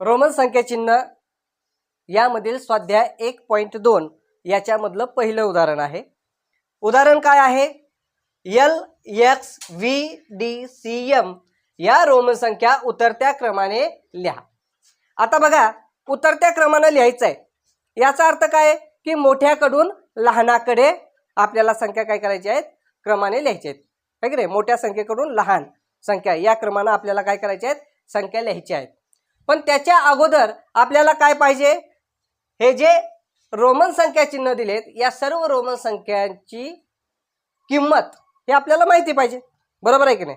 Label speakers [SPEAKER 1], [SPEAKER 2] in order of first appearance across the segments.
[SPEAKER 1] Roman संख्या चिन्ह यामधील स्वाध्याय एक पॉईंट दोन याच्यामधलं पहिलं उदाहरण आहे. उदाहरण काय आहे? L X V D C M या रोमन संख्या उतरत्या क्रमाने लिहा. आता बघा उतरत्या क्रमानं लिहायचं आहे याचा अर्थ काय? आहे? की मोठ्याकडून लहानाकडे आपल्याला संख्या काय करायची आहेत? क्रमाने लिहायची आहेत. है की रे मोठ्या संख्येकडून लहान संख्या या क्रमानं आपल्याला काय करायच्या आहेत? संख्या लिहायच्या आहेत. पण त्याच्या अगोदर आपल्याला काय पाहिजे? हे जे रोमन संख्या चिन्ह दिलेत या सर्व रोमन संख्यांची किंमत हे आपल्याला माहिती पाहिजे. बरोबर आहे की नाही?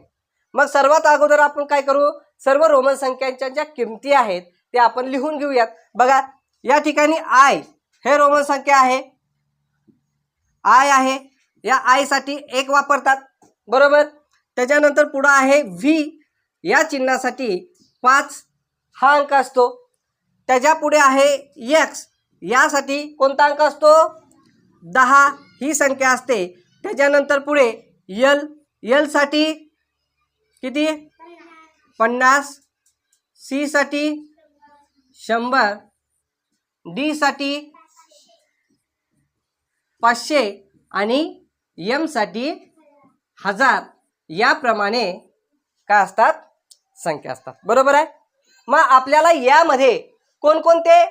[SPEAKER 1] मग सर्वात अगोदर आपण काय करू? सर्व रोमन संख्यांच्या ज्या किमती आहेत ते आपण लिहून घेऊयात. बघा या ठिकाणी आय हे रोमन संख्या आहे. आय आहे. या आयसाठी एक वापरतात. बरोबर? त्याच्यानंतर पुढं आहे व्ही या चिन्हासाठी पाच हा अंक असतो. त्याच्या पुढे आहे यक्स यासाठी कोणता अंक असतो? दहा. ही संख्या असते. त्याच्यानंतर पुढे यल यलसाठी किती? पन्नास. सीसाठी शंभर. डीसाठी पाचशे. आणि यमसाठी हजार. याप्रमाणे काय असतात? संख्या असतात. बरोबर आहे? मग आपल्याला यामध्ये कोणकोणते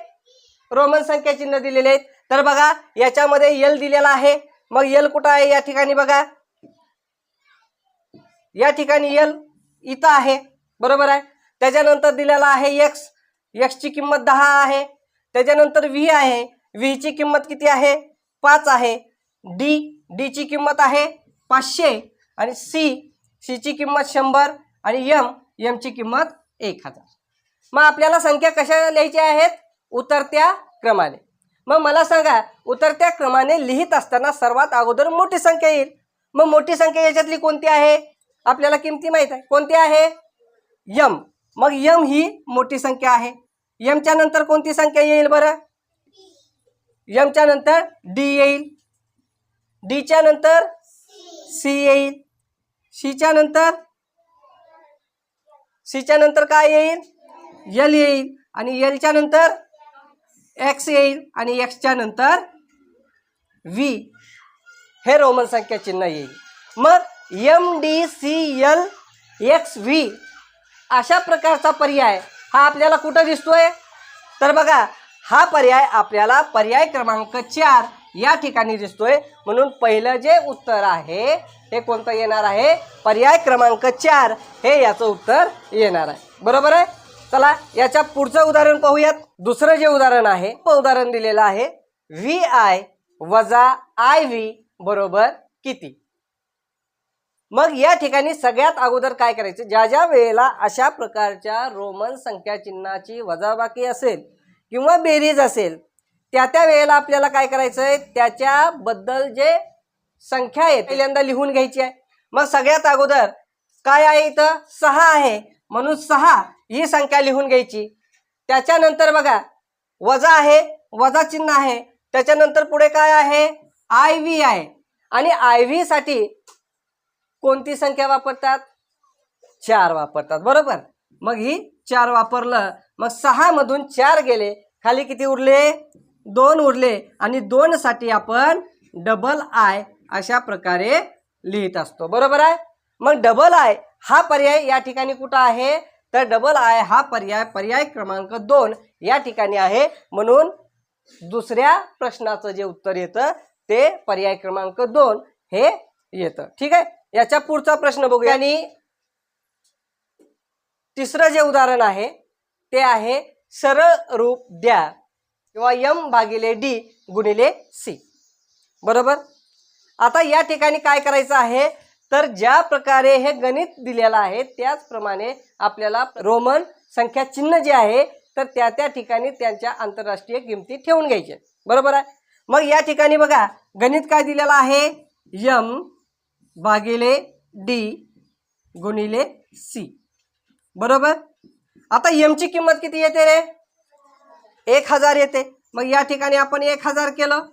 [SPEAKER 1] रोमन संख्या चिन्ह दिलेले आहेत? तर बघा याच्यामध्ये यल दिलेला आहे. मग यल कुठं आहे या ठिकाणी बघा. या ठिकाणी यल इथं आहे. बरोबर आहे? त्याच्यानंतर दिलेला आहे एक्स एक्सची किंमत दहा आहे. त्याच्यानंतर व्ही आहे. व्हीची किंमत किती आहे? पाच आहे. डी डीची किंमत आहे पाचशे. आणि सी सीची किंमत शंभर. आणि यम यमची किंमत एक हजार. मग आपल्याला संख्या कशा लिहायच्या आहेत? उतरत्या क्रमाने. मग मला सांगा उतरत्या क्रमाने लिहित असताना सर्वात अगोदर मोठी संख्या येईल. मग मोठी संख्या याच्यातली कोणती आहे? आपल्याला किमती माहीत आहे. कोणती आहे? यम. मग यम ही मोठी संख्या आहे. यमच्या नंतर कोणती संख्या येईल बरं? यमच्या नंतर डी येईल. डीच्या नंतर सी येईल. सीच्या नंतर सीच्या नंतर काय येईल? यल येईल आणि यलच्या नंतर एक्स येईल आणि एक्सच्या नंतर व्ही हे रोमन संख्या चिन्ह येईल. मग M D C L X V अशा प्रकारचा पर्याय हा आपल्याला कुठं दिसतोय? तर बघा हा पर्याय आपल्याला पर्याय क्रमांक चार या ठिकाणी दिसतोय. म्हणून पहिलं जे उत्तर आहे हे कोणतं येणार आहे? पर्याय क्रमांक चार हे याचं उत्तर येणार आहे. बरोबर आहे? चला याच्या पुढचं उदाहरण पाहूयात. दुसरं जे उदाहरण आहे उदाहरण दिलेलं आहे. व्ही आय वजा आय व्ही बरोबर किती? मग या ठिकाणी सगळ्यात अगोदर काय करायचं? ज्या ज्या वेळेला अशा प्रकारच्या रोमन संख्या चिन्हाची वजाबाकी असेल किंवा बेरीज असेल त्या त्या वेळेला आपल्याला काय करायचं आहे त्याच्याबद्दल जे संख्या आहे पहिल्यांदा लिहून घ्यायची आहे. मग सगळ्यात अगोदर काय आहे इथं? सहा आहे. म्हणून सहा ही संख्या लिहून घ्यायची. त्याच्यानंतर बघा वजा आहे वजा चिन्ह आहे. त्याच्यानंतर पुढे काय आहे? आय व्ही आहे. आणि आय व्ही साठी कोणती संख्या वापरतात? चार वापरतात. बरोबर? मग ही चार वापरलं मग सहा मधून चार गेले. खाली किती उरले? दोन उरले. आणि दोन साठी आपण डबल आय अशा प्रकारे लिहित असतो. बरोबर आहे? मग डबल आय हा पर्याय या ठिकाणी कुठं आहे? तर डबल आय हा पर्याय पर्याय क्रमांक दोन या ठिकाणी आहे. म्हणून दुसऱ्या प्रश्नाचं जे उत्तर येतं ते पर्याय क्रमांक दोन हे येतं. ठीक आहे? याच्या पुढचा प्रश्न बघूया. आणि तिसरं जे उदाहरण आहे ते आहे सरळ रूप द्या किंवा यम भागिले डी गुणिले सी. बरोबर? आता या ठिकाणी काय करायचं आहे? तर ज्या प्रकारे हे गणित दिलेलं आहे त्याचप्रमाणे आपल्याला रोमन संख्या चिन्ह जे आहे तर त्या त्या ठिकाणी त्यांच्या आंतरराष्ट्रीय किमती ठेवून घ्यायचे. बरोबर आहे? मग या ठिकाणी बघा गणित काय दिलेलं आहे? यम भागिले डी गुणिले सी. बरोबर? आता यमची किंमत किती येते रे? एक हजार येते. मग या ठिकाणी आपण एक हजार केलं.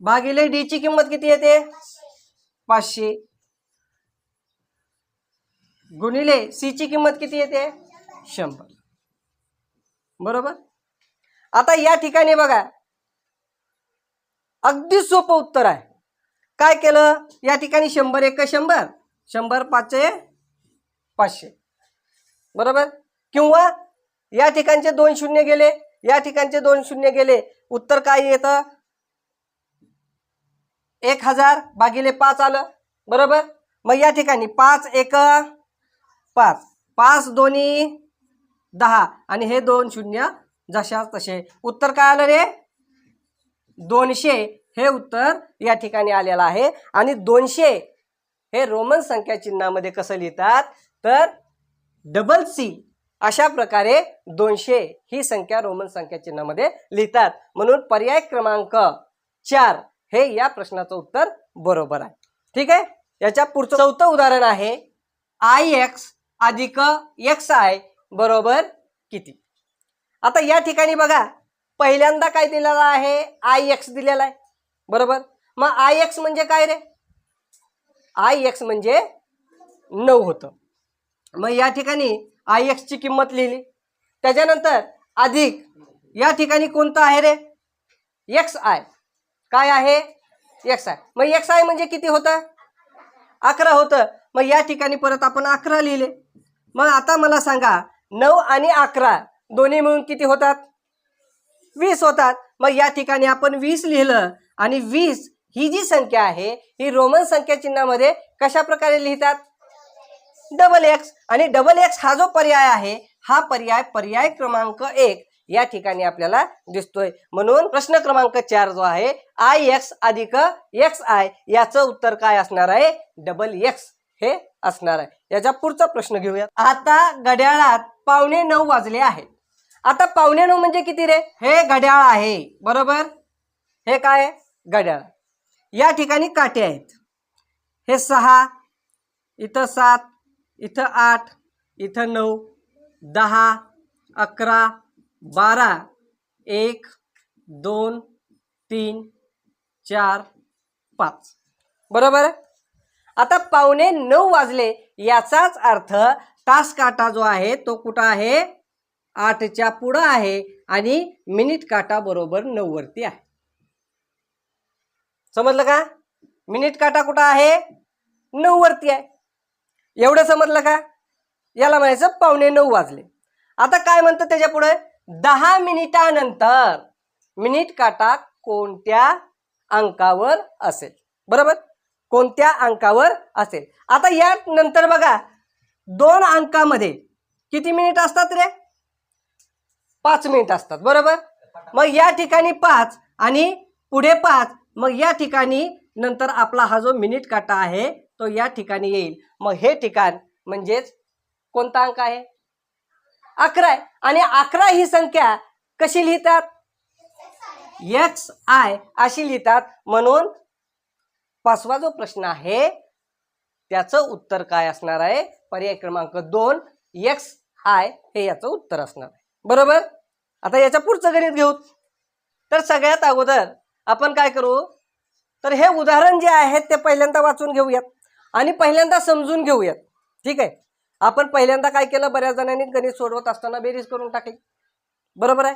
[SPEAKER 1] भागिले डीची किंमत किती येते? पाचशे. गुणिले सीची किंमत किती येते? शंभर. बरोबर? आता या ठिकाणी बघा. अगदी सोपं उत्तर आहे. काय केलं? या ठिकाणी शंभर एक शंभर. शंभर पाचशे पाचशे. बरोबर? किंवा या ठिकाणचे दोन शून्य गेले. या ठिकाणचे दोन शून्य गेले. उत्तर काय येतं? एक हजार भागिले पाच आलं. बरोबर? मग या ठिकाणी पाच एक पाच. पाच दोन्ही दहा. आणि हे दोन शून्य जशा तसे. उत्तर काय आलं रे? दोनशे. हे उत्तर या ठिकाणी आलेलं आहे. आणि दोनशे हे रोमन संख्या चिन्हामध्ये कसं लिहितात? तर डबल सी अशा प्रकारे दोनशे ही संख्या रोमन संख्या चिन्हामध्ये लिहितात. म्हणून पर्याय क्रमांक चार हे या प्रश्नाचं उत्तर बरोबर आहे. ठीक आहे? याच्या पुढचं चौथं उदाहरण आहे. आय एक्स अधिक एक्स आय बरोबर किती? आता या ठिकाणी बघा पहिल्यांदा काय दिलेलं आहे? आय एक्स दिलेला आहे. बरोबर? मग आय एक्स म्हणजे काय रे? आय एक्स म्हणजे नऊ होतं. मग या ठिकाणी आय एक्सची किंमत लिहिली. त्याच्यानंतर अधिक या ठिकाणी कोणतं आहे रे? एक्स आय काय आहे? एक्स आय मग एक्स आय म्हणजे किती होतं? अकरा होतं. मग या ठिकाणी परत आपण अकरा लिहिले. मग आता मला सांगा नऊ आणि अकरा दोन्ही मिळून किती होतात? वीस होतात. मग या ठिकाणी आपण वीस लिहिलं आणि वीस ही जी संख्या आहे ही रोमन संख्या चिन्हामध्ये कशा प्रकारे लिहितात? डबल एक्स आणि डबल एक्स हा जो पर्याय आहे हा पर्याय पर्याय क्रमांक एक या ठिकाणी आपल्याला दिसतोय. म्हणून प्रश्न क्रमांक चार जो आहे आय एक्स अधिक एक्स आय याचं उत्तर काय असणार आहे? डबल एक्स हे असणार आहे. याच्या पुढचा प्रश्न घेऊया आता घड्याळात पावणे नऊ वाजले आहेत. आता पावणे नऊ म्हणजे किती रे? हे घड्याळ आहे. बरोबर? हे काय घड्याळ. या ठिकाणी काटे आहेत. हे सहा इथं सात इथं आठ इथं नऊ दहा अकरा बारा एक दोन तीन चार पाच. बरोबर? आता पावणे नऊ वाजले. याचाच अर्थ तास काटा जो आहे तो कुठं आहे? आठच्या पुढं आहे आणि मिनिट काटा बरोबर नऊ वरती आहे. समजलं का? मिनिट काटा कुठं आहे? नऊ वरती आहे. एवढं समजलं का? याला म्हणायचं पावणे नऊ वाजले. आता काय म्हणतं त्याच्या पुढे? दहा मिनिटानंतर मिनिट काटा कोणत्या अंकावर असेल? बरोबर? कोणत्या अंकावर असेल? आता या नंतर बघा दोन अंकामध्ये किती मिनिट असतात रे? पाच मिनिट असतात बरोबर? मग या ठिकाणी पाच आणि पुढे पाच मग या ठिकाणी नंतर आपला हा जो मिनिट काटा आहे तो या ठिकाणी येईल. मग हे ठिकाण म्हणजेच कोणता अंक आहे? अकरा आहे. आणि अकरा ही संख्या कशी लिहितात? एक्स आय अशी लिहितात. म्हणून पाचवा जो प्रश्न आहे त्याचं उत्तर काय असणार आहे? पर्याय क्रमांक दोन एक्स आय हे याचं उत्तर असणार आहे. बरोबर? आता याच्या पुढचं गणित घेऊ. तर सगळ्यात अगोदर आपण काय करू? तर हे उदाहरण जे आहे ते पहिल्यांदा वाचून घेऊयात आणि पहिल्यांदा समजून घेऊयात. ठीक आहे? आपण पहिल्यांदा काय केलं? बऱ्याच जणांनी गणित सोडवत असताना बेरीज करून टाकली. बरोबर आहे?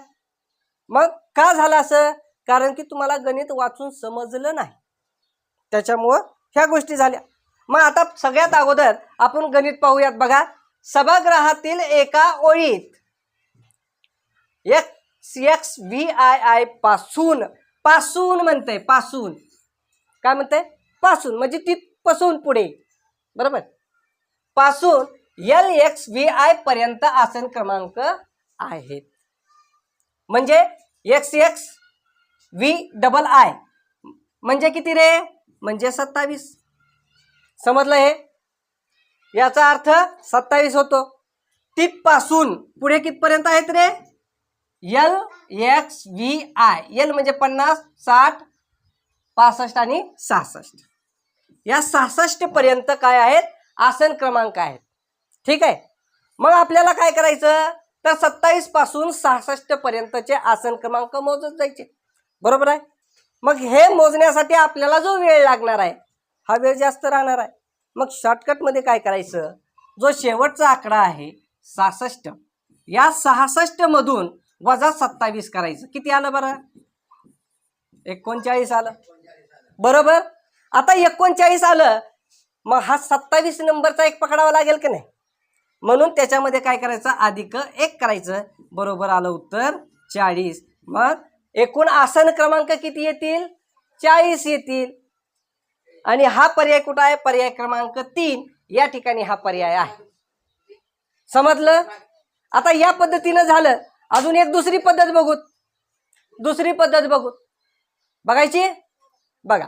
[SPEAKER 1] मग का झालं असं? कारण की तुम्हाला गणित वाचून समजलं नाही. त्याच्यामुळं ह्या गोष्टी झाल्या. मग आता सगळ्यात अगोदर आपण गणित पाहूयात बघा. सभागृहातील एका ओळीत एक्स एक्स व्ही आय आयपासून पासून म्हणते पासून. काय म्हणते पासून म्हणजे तिथपासून पुढे. बरोबर? पासून एल एक्स व्ही आय पर्यंत आसन क्रमांक आहेत. म्हणजे X X V double I म्हणजे किती रे? म्हणजे सत्तावीस. समजलं हे? याचा अर्थ सत्तावीस होतो. तिथपासून पुढे कितपर्यंत आहेत रे? L X V I. L म्हणजे पन्नास साठ पासष्ट आणि सहासष्ट. या सहासष्ट पर्यंत काय आहेत? आसन क्रमांक आहेत. ठीक आहे? मग आपल्याला काय करायचं? तर सत्तावीसपासून सहासष्ट पर्यंतचे आसन क्रमांक मोजत जायचे. बरोबर आहे? मग हे मोजण्यासाठी आपल्याला जो वेळ लागणार आहे हा वेळ जास्त राहणार आहे. मग शॉर्टकटमध्ये काय करायचं? जो शेवटचा आकडा आहे सहासष्ट या सहासष्टमधून वजा सत्तावीस करायचं. किती आलं बरं? एकोणचाळीस आलं. बरोबर? आता एकोणचाळीस आलं मग हा सत्तावीस नंबरचा एक पकडावा लागेल की नाही? म्हणून त्याच्यामध्ये काय करायचं? अधिक एक करायचं. बरोबर आलं उत्तर चाळीस. मग एकूण आसन क्रमांक किती येतील? चाळीस येतील. आणि हा पर्याय कुठं आहे? पर्याय क्रमांक तीन. या ठिकाणी हा पर्याय आहे. समजलं? आता या पद्धतीनं झालं. अजून एक दुसरी पद्धत बघू दुसरी पद्धत बघू बघायची? बघा.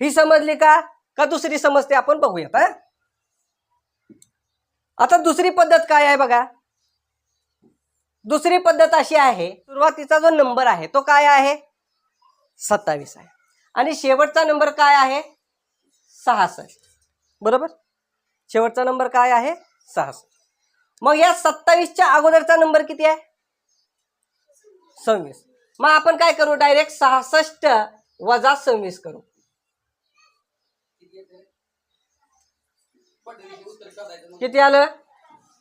[SPEAKER 1] ही समजली का? का दुसरी समजते? आपण बघूयात आता दुसरी पद्धत काय आहे बघा? दुसरी पद्धत अशी आहे सुरुवातीचा जो नंबर आहे तो काय आहे? सत्तावीस आहे. आणि शेवटचा नंबर काय आहे? सहासष्ट. बरोबर? शेवटचा नंबर काय आहे? सहासष्ट. मग या सत्तावीसच्या अगोदरचा नंबर किती आहे? सव्वीस. मग आपण काय करू? डायरेक्ट सहासष्ट वजा सव्वीस करू. किती आलं?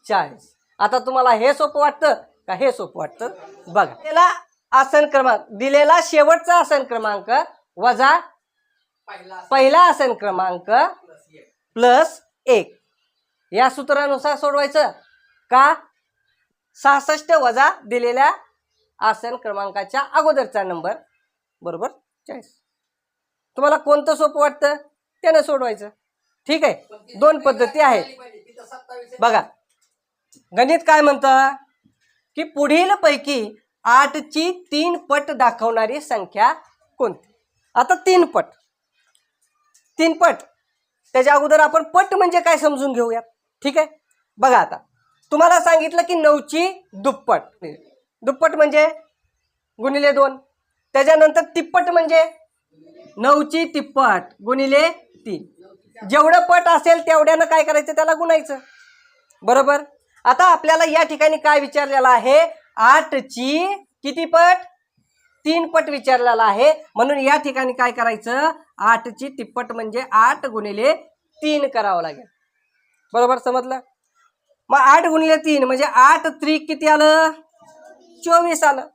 [SPEAKER 1] चाळीस. आता तुम्हाला हे सोपं वाटतं? का हे सोपं वाटतं? बघा. त्याला आसन क्रमांक दिलेला शेवटचा आसन क्रमांक वजा पहिला आसन क्रमांक प्लस एक. या सूत्रानुसार सोडवायचं का? सहासष्ट वजा दिलेल्या आसन क्रमांकाच्या अगोदरचा नंबर. बरोबर? चाळीस. तुम्हाला कोणतं सोपं वाटतं? त्यानं सोडवायचं. ठीक आहे? दोन पद्धती आहेत. बघा. गणित काय म्हणतं? की पुढील पैकी आठची तीन पट दाखवणारी संख्या कोणती? आता तीन पट. तीन पट. त्याच्या अगोदर आपण पट म्हणजे काय समजून घेऊया ठीक आहे? बघा आता. तुम्हाला सांगितलं की नऊची दुप्पट. दुप्पट म्हणजे गुणिले दोन. त्याच्यानंतर तिप्पट म्हणजे नऊची तिप्पट गुणिले तीन. जेवढं पट असेल तेवढ्यानं काय करायचं? त्याला गुणायचं. बरोबर? आता आपल्याला या ठिकाणी काय विचारलेलं आहे? आठची किती पट? तीन पट विचारलेला आहे. म्हणून या ठिकाणी काय करायचं? आठची तिप्पट म्हणजे आठ गुणिले तीन करावं लागेल. बरोबर समजलं? मग आठ गुणिले तीन म्हणजे आठ त्रिक किती आलं? चोवीस आलं.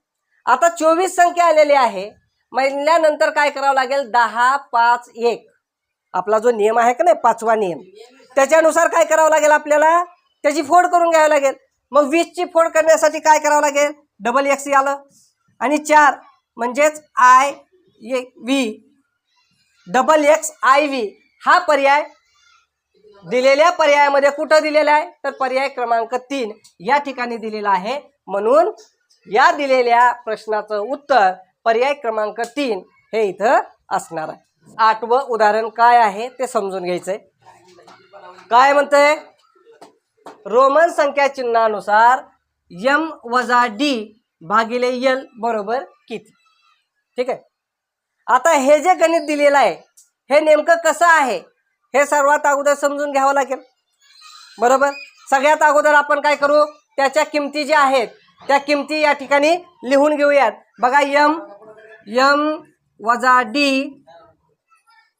[SPEAKER 1] आता चोवीस संख्या आलेली आहे. म्हणल्यानंतर काय करावं लागेल? दहा पाच एक. आपला जो नियम आहे का नाही? पाचवा नियम. त्याच्यानुसार काय करावं लागेल आपल्याला? त्याची फोड करून घ्यावी लागेल. मग वीसची फोड करण्यासाठी काय करावं लागेल? डबल एक्स आलं. आणि चार म्हणजेच I A V double X I V हा पर्याय दिलेल्या पर्यायामध्ये कुठं दिलेला आहे? तर पर्याय क्रमांक तीन या ठिकाणी दिलेला आहे. म्हणून या दिलेल्या प्रश्नाचं उत्तर पर्याय क्रमांक तीन हे इथं असणार आहे. आठवं उदाहरण काय आहे ते समजून घ्यायचंय. काय म्हणतंय? रोमन संख्या चिन्हानुसार यम वजा डी भागिले यल बरोबर किती? ठीक आहे? आता हे जे गणित दिलेलं आहे हे नेमकं कसं आहे? हे सर्वात अगोदर समजून घ्यावं लागेल. बरोबर? सगळ्यात अगोदर आपण काय करू? त्याच्या किमती ज्या आहेत त्या किमती या ठिकाणी लिहून घेऊयात. बघा यम यम वजा डी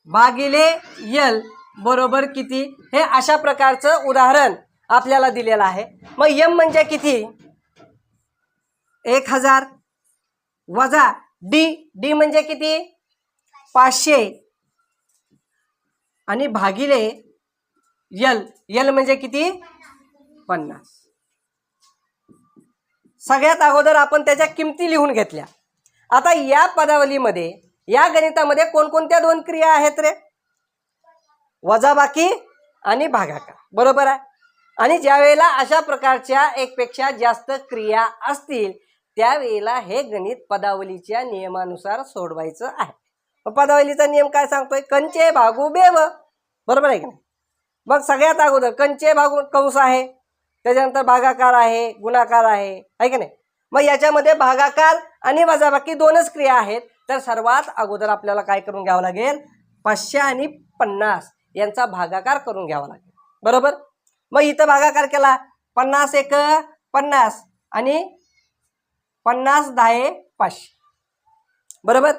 [SPEAKER 1] भागिले यल बरोबर किती? हे अशा प्रकारचं उदाहरण. आपल्याला दिलेला आहे. मग यम म्हणजे किती? एक हजार वजा डी डी म्हणजे किती? पाचशे. आणि भागिले यल यल म्हणजे किती? पन्नास. सगळ्यात अगोदर आपण त्याच्या किमती लिहून घेतल्या. आता या पदावलीमध्ये या गणितामध्ये कोणकोणत्या दोन क्रिया आहेत रे? वजाबाकी आणि भागाकार. बरोबर आहे? आणि ज्या वेळेला अशा प्रकारच्या एकपेक्षा जास्त क्रिया असतील त्यावेळेला हे गणित पदावलीच्या नियमानुसार सोडवायचं आहे. पदावलीचा नियम काय सांगतोय? कंचे भागू बेव. बरोबर आहे की नाही? मग सगळ्यात अगोदर कंचे भागू कंस आहे त्याच्यानंतर भागाकार आहे गुणाकार आहे आहे की नाही? मग याच्यामध्ये भागाकार आणि वजाबाकी दोनच क्रिया आहेत. तर सर्वात अगोदर आपल्याला काय करून घ्यावं लागेल? पाचशे आणि पन्नास यांचा भागाकार करून घ्यावा लागेल. बरोबर? मग इथं भागाकार केला. पन्नास एक पन्नास. आणि पन्नास दहा पाचशे. बरोबर?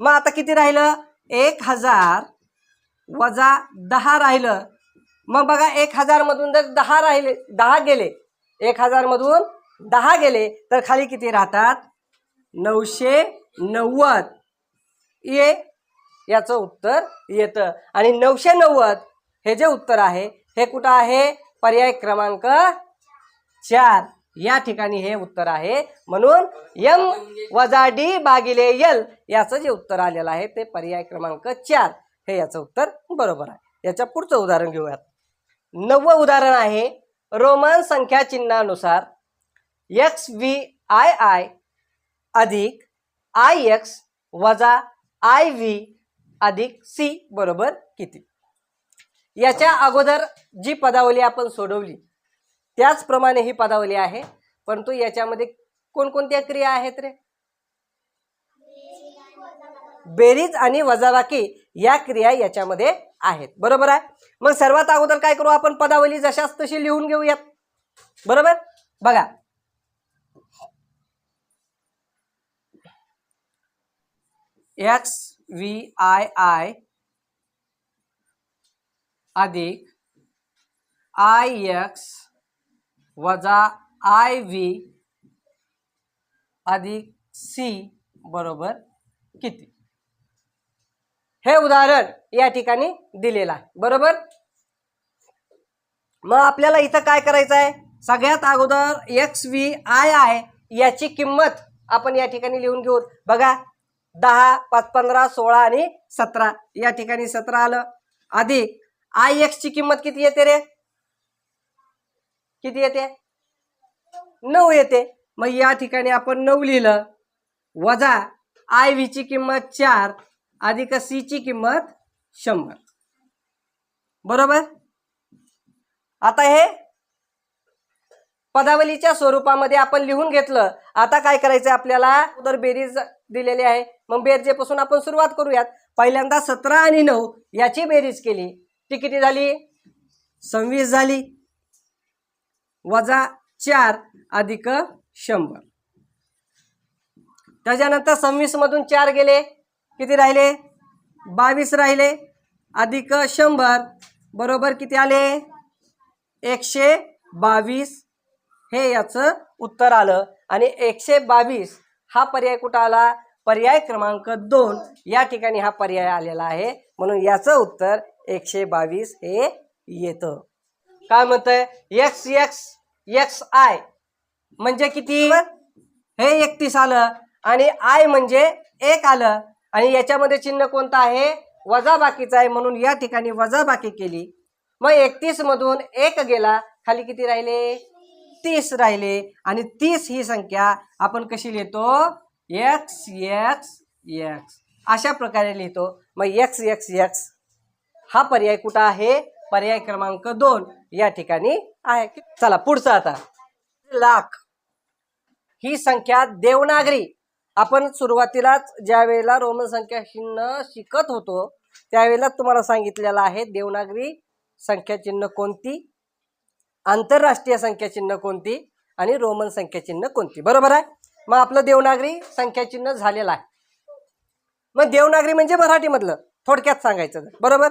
[SPEAKER 1] मग आता किती राहिलं? एक हजार वजा दहा राहिलं. मग बघा एक हजारमधून जर दहा राहिले दहा गेले. एक हजारमधून दहा गेले तर खाली किती राहतात? नऊशे नव्वद. ये याचं उत्तर येतं. आणि नऊशे नव्वद हे जे उत्तर आहे हे कुठं आहे? पर्याय क्रमांक चार. या ठिकाणी हे उत्तर आहे. म्हणून यम वजा डी भागिले यल याचं जे उत्तर आलेलं आहे ते पर्याय क्रमांक चार. हे याचं उत्तर बरोबर आहे. याच्या पुढचं उदाहरण घेऊयात. नववं उदाहरण आहे. रोमन संख्या चिन्हानुसार एक्स व्ही आय आय अधिक आय एक्स वजा आय व्ही अधिक सी बरोबर किती? याच्या अगोदर जी पदावली आपण सोडवली त्याचप्रमाणे ही पदावली आहे. परंतु याच्यामध्ये कोणकोणत्या क्रिया आहेत रे? बेरीज आणि वजाबाकी या क्रिया याच्यामध्ये आहेत. बरोबर आहे? मग सर्वात अगोदर काय करू आपण? पदावली जशाच तशी लिहून घेऊयात. बरोबर? बघा. एक्स व्ही आय आय अधिक आय एक्स वजा आय व्ही अधिक सी बरोबर किती? हे उदाहरण या ठिकाणी दिलेलं आहे. बरोबर? मग आपल्याला इथं काय करायचं आहे? सगळ्यात अगोदर एक्स व्ही आय आहे याची किंमत आपण या ठिकाणी लिहून घेऊ. बघा दहा पाच पंधरा सोळा आणि सतरा. या ठिकाणी सतरा आलं. अधिक आय एक्स ची किंमत किती येते रे? किती येते? नऊ येते. मग या ठिकाणी आपण नऊ लिहिलं. वजा आय व्हीची किंमत चार अधिक सीची किंमत शंभर. बरोबर? आता हे पदावलीच्या स्वरूपामध्ये आपण लिहून घेतलं. आता काय करायचं आपल्याला? उदर बेरीज दिलेली आहे. मग बेरजेपासून आपण सुरुवात करूयात. पहिल्यांदा सतरा आणि नऊ याची बेरीज केली. ती किती झाली? सव्वीस झाली. वजा चार अधिक शंभर. त्याच्यानंतर सव्वीस मधून चार गेले. किती राहिले? बावीस राहिले. अधिक शंभर. बरोबर किती आले? एकशे बावीस. हे याचं उत्तर आलं. आणि एकशे बावीस हा पर्याय कुठं आला? पर्याय क्रमांक दोन या ठिकाणी हा पर्याय आलेला आहे. म्हणून याचं उत्तर एकशे बावीस हे येतं. काय म्हणतंय? एक्स एक्स एक्स आय म्हणजे किती? हे एकतीस आलं आणि आय म्हणजे एक आलं आणि याच्यामध्ये चिन्ह कोणतं आहे? वजा बाकीचं आहे म्हणून या ठिकाणी वजा बाकी केली. मग एकतीस मधून एक गेला खाली किती राहिले? तीस राहिले आणि तीस ही संख्या आपण कशी लिहितो? एक्स एक्स एक्स अशा प्रकारे लिहितो. मग एक्स एक्स एक्स हा पर्याय कुठं आहे? पर्याय क्रमांक दोन या ठिकाणी आहे. चला पुढचं आता. लाख. ही संख्या देवनागरी. आपण सुरुवातीलाच ज्या वेळेला रोमन संख्या चिन्ह शिकत होतो त्यावेळेला तुम्हाला सांगितलेलं आहे देवनागरी संख्या चिन्ह कोणती? आंतरराष्ट्रीय संख्या चिन्ह कोणती? आणि रोमन संख्या चिन्ह कोणती? बरोबर आहे? मग आपलं देवनागरी संख्या चिन्ह झालेलं आहे. मग देवनागरी म्हणजे मराठीमधलं. थोडक्यात सांगायचं बरोबर?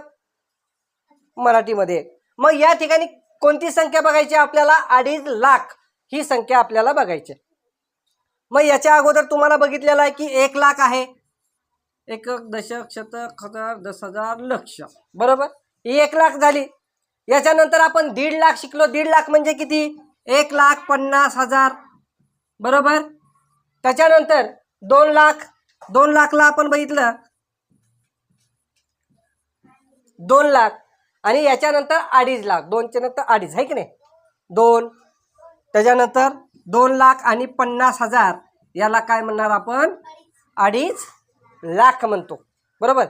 [SPEAKER 1] मराठीमध्ये. मग या ठिकाणी कोणती संख्या बघायची आपल्याला? अडीच लाख ही संख्या आपल्याला बघायची. मग याच्या अगोदर तुम्हाला बघितलेलं आहे की एक लाख आहे. एक दशक शतक हजार दस हजार लक्ष. बरोबर? ही एक लाख झाली. याच्यानंतर आपण दीड लाख शिकलो. दीड लाख म्हणजे किती? एक लाख पन्नास हजार. बरोबर? त्याच्यानंतर दोन लाख. दोन लाखला आपण बघितलं. दोन लाख. आणि याच्यानंतर अडीच लाख दोनच्या नंतर अडीच आहे की नाही? दोन. त्याच्यानंतर दोन लाख आणि पन्नास हजार याला काय म्हणणार आपण? अडीच लाख म्हणतो. बरोबर?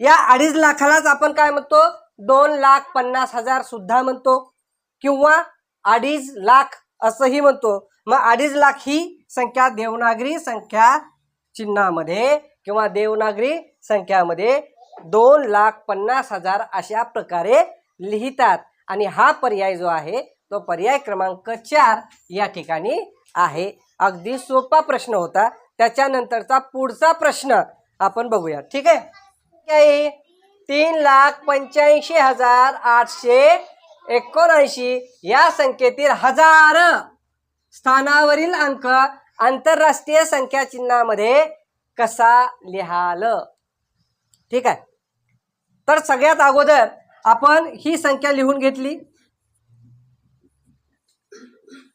[SPEAKER 1] या अडीच लाखालाच आपण काय म्हणतो? दोन लाख पन्नास हजार सुद्धा म्हणतो. किंवा अडीच लाख असंही म्हणतो. मग अडीच लाख ही संख्या देवनागरी संख्या चिन्हामध्ये किंवा देवनागरी संख्यामध्ये दोन लाख पन्नास हजार अशा प्रकारे लिहितात. आणि हा पर्याय जो आहे तो पर्याय क्रमांक चार या ठिकाणी आहे. अगदी सोपा प्रश्न होता. त्याच्यानंतरचा पुढचा प्रश्न आपण बघूया. ठीक आहे? तीन लाख पंच्याऐंशी हजार आठशे एकोणऐंशी या संख्येतील हजार
[SPEAKER 2] स्थानावरील अंक आंतरराष्ट्रीय संख्या चिन्हामध्ये कसा लिहाल? ठीक आहे? तर सगळ्यात अगोदर आपण ही संख्या लिहून घेतली.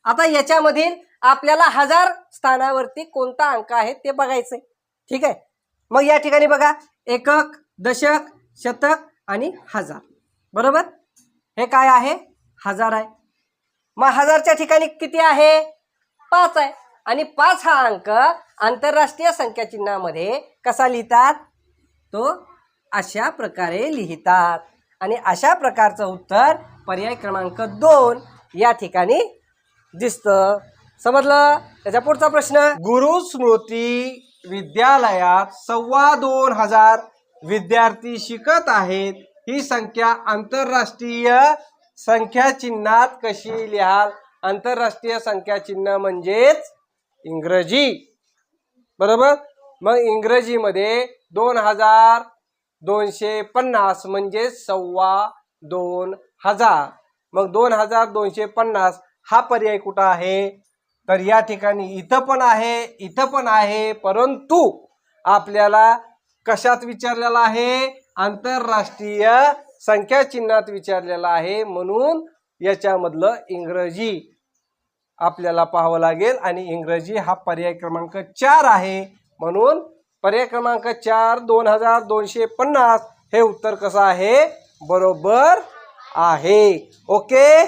[SPEAKER 2] आता याच्यामधील आपल्याला हजार स्थानावरती कोणता अंक आहे ते बघायचंय. ठीक आहे? मग या ठिकाणी बघा एकक दशक शतक आणि हजार. बरोबर? हे काय आहे? हजार आहे. मग हजारच्या ठिकाणी किती आहे? पाच आहे. आणि पाच हा अंक आंतरराष्ट्रीय संख्या चिन्हामध्ये कसा लिहितात? तो अशा प्रकारे लिहितात. आणि अशा प्रकारचं उत्तर पर्याय क्रमांक दोन या ठिकाणी दिसतं. समजलं? त्याच्या पुढचा प्रश्न.
[SPEAKER 1] गुरु स्मृती विद्यालयात सव्वा दोन हजार विद्यार्थी शिकत आहेत. ही संख्या आंतरराष्ट्रीय संख्या चिन्हात कशी लिहाल? आंतरराष्ट्रीय संख्या चिन्ह म्हणजेच इंग्रजी. बरोबर? मग इंग्रजीमध्ये दोन हजार दोनशे पन्नास म्हणजे सव्वा दोन हजार. मग दोन हजार दोनशे पन्नास हा पर्याय कुठं आहे? तर या ठिकाणी इथं पण आहे इथं पण आहे परंतु आपल्याला कशात विचारलेला आहे? आंतरराष्ट्रीय संख्या चिन्हात विचारलेला आहे म्हणून याच्यामधलं इंग्रजी आपल्याला पाहावं लागेल आणि इंग्रजी हा पर्याय क्रमांक चार आहे. म्हणून पर्याय क्रमांक चार दोन हजार दोनशे पन्नास हे उत्तर कसं आहे? बरोबर आहे. ओके?